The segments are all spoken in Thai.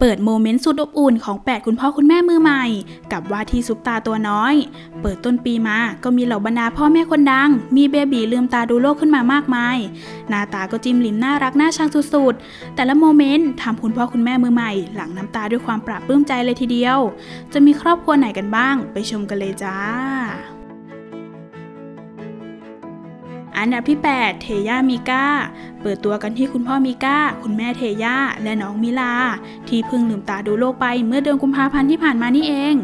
เปิดโมเมนต์สุดอบอุ่นของ 8 คุณพ่อคุณแม่มือใหม่ กับว่าที่ซุปตาตัวน้อย เปิดต้นปีมาก็มีเหล่าบรรดาพ่อแม่คนดัง มีเบบีลืมตาดูโลกขึ้นมามากมาย หน้าตาก็จิ้มลิ้มน่ารักน่าชังสุดๆ แต่ละโมเมนต์ทำคุณพ่อคุณแม่มือใหม่ หลั่งน้ำตาด้วยความปราบปลื้มใจเลยทีเดียว จะมีครอบครัวไหนกันบ้าง ไปชมกันเลยจ้า อันดับที่ 8 เทย่ามิก้า เปิดตัวกันที่คุณพ่อมิก้า คุณแม่เทย่า และน้องมิลา ที่เพิ่งลืมตาดูโลกไปเมื่อเดือนกุมภาพันธ์ที่ผ่านมานี่เอง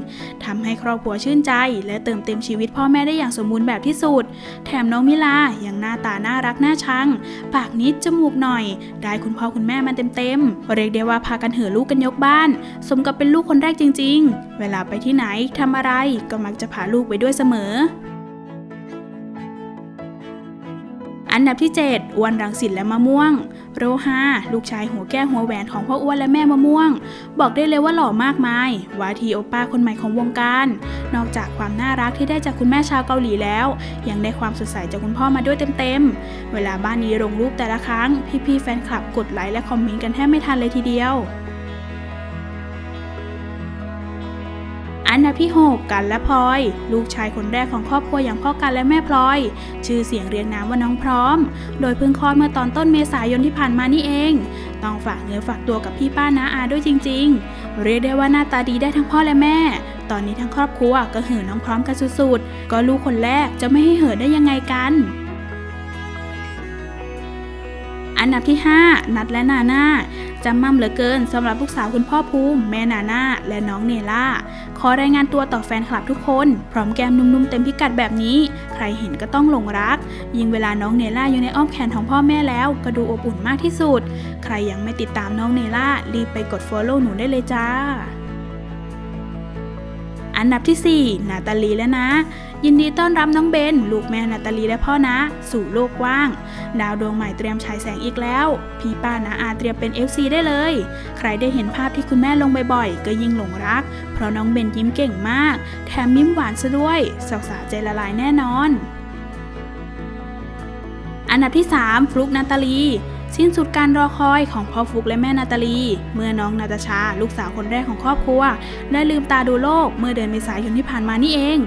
ทำให้ครอบครัวชื่นใจ และเติมเต็มชีวิตพ่อแม่ได้อย่างสมบูรณ์แบบที่สุด แถมน้องมิลายังหน้าตาน่ารักน่าชัง ปากนิดจมูกหน่อย ได้คุณพ่อคุณแม่มาเต็มๆ เรียกได้ว่าพากันเห่อลูกกันยกบ้าน สมกับเป็นลูกคนแรกจริง ๆ เวลาไปที่ไหนทำอะไรก็มักจะพาลูกไปด้วยเสมอ อันดับที่ 7อ้วนรังสิตและมะม่วง โรฮาลูกชายหัวแก้วหัวแหวนของพ่ออ้วนและแม่มะม่วง บอกได้เลยว่าหล่อมากมายวาทีโอป้าคนใหม่ของวงการ นอกจากความน่ารักที่ได้จากคุณแม่ชาวเกาหลีแล้ว ยังได้ความสดใสจากคุณพ่อมาด้วยเต็มๆ เวลาบ้านนี้ลงรูปแต่ละครั้ง พี่ๆแฟนคลับกดไลค์และคอมเมนต์กันแทบไม่ทันเลยทีเดียว อันดับที่6กันและพลอย ลูกชายคนแรกของครอบครัวอย่างพ่อกันและแม่พลอย ชื่อเสียงเรียงนามว่าน้องพร้อม โดยเพิ่งคลอดเมื่อตอนต้นเมษายนที่ผ่านมานี่เอง ต้องฝากเนื้อฝากตัวกับพี่ป้าน้าอาด้วยจริง ๆ เรียกได้ว่าหน้าตาดีได้ทั้งพ่อและแม่ ตอนนี้ทั้งครอบครัวก็เห่อน้องพร้อมกันสุดๆ ก็ลูกคนแรกจะไม่ให้เห่อได้ยังไงกันอันดับที่ 5 นัดและนาน่า จำมั่มเหลือเกินสำหรับลูกสาวคุณพ่อภูมิ แม่นาน่าและน้องเนล่า ขอรายงานตัวต่อแฟนคลับทุกคน พร้อมแก้มนุ่มๆเต็มพิกัดแบบนี้ ใครเห็นก็ต้องหลงรัก ยิ่งเวลาน้องเนล่าอยู่ในอ้อมแขนของพ่อแม่แล้ว ก็ดูอบอุ่นมากที่สุด ใครยังไม่ติดตามน้องเนล่ารีบไปกด Follow หนูได้เลยจ้า อันดับที่ 4 นาตาลีและนะ ยินดีต้อนรับน้องเบน ลูกแม่นาตาลีและพ่อนะ สู่โลกกว้าง ดาวดวงใหม่เตรียมฉายแสงอีกแล้ว พี่ป้านาอาเตรียมเป็น FC ได้เลย ใครได้เห็นภาพที่คุณแม่ลงบ่อยๆ ก็ยิ่งหลงรัก เพราะน้องเบนยิ้มเก่งมาก แถมยิ้มหวานซะด้วยสาวๆใจละลายแน่นอน อันดับที่ 3 ฟลุกนาตาลี สิ้นสุดการรอคอยของพ่อฟุกและแม่นาตาลี เมื่อน้องนาตาชา ลูกสาวคนแรกของครอบครัว ได้ลืมตาดูโลกเมื่อเดือนเมษายนที่ผ่านมานี่เอง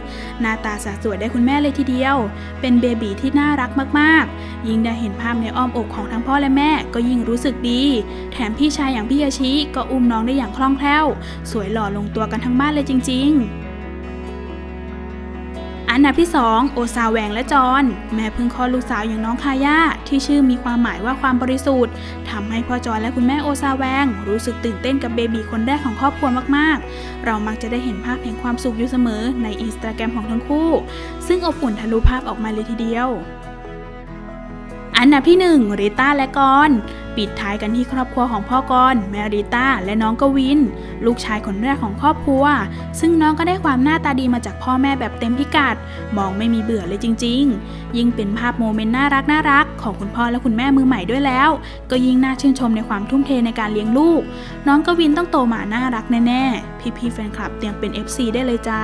หน้าตาสะสวยได้คุณแม่เลยทีเดียว เป็นเบบีที่น่ารักมากๆ ยิ่งได้เห็นภาพในอ้อมอกของทั้งพ่อและแม่ก็ยิ่งรู้สึกดี แถมพี่ชายอย่างพี่ยาชิก็อุ้มน้องได้อย่างคล่องแคล่ว สวยหล่อลงตัวกันทั้งบ้านเลยจริง ๆ อันดับที่ 2 โอซาแหวงและจอน แม่เพิ่งคลอดลูกสาวอย่างน้องคาย่าที่ชื่อมีความหมายว่าความบริสุทธิ์ทำให้พ่อจอนและคุณแม่โอซาแวง รู้สึกตื่นเต้นกับเบบีคนแรกของครอบครัวมากๆ เรามักจะได้เห็นภาพแห่งความสุขอยู่เสมอในอินสตาแกรมของทั้งคู่ ซึ่งอบอุ่นทะลุภาพออกมาเลยทีเดียว อันดับที่ 1 ริต้าและกอนปิดท้ายกันที่ครอบครัวของพ่อกอนแมริต้าและน้องกวิน ลูกชายคนแรกของครอบครัว ซึ่งน้องก็ได้ความหน้าตาดีมาจากพ่อแม่แบบเต็มพิกัด มองไม่มีเบื่อเลยจริง ๆ ยิ่งเป็นภาพโมเมนต์น่ารักน่ารักของคุณพ่อและคุณแม่มือใหม่ด้วยแล้ว ก็ยิ่งน่าชื่นชมในความทุ่มเทในการเลี้ยงลูก น้องกวินต้องโตมาน่ารักแน่ๆ พี่ๆแฟนคลับเตรียมเป็น FC ได้เลยจ้า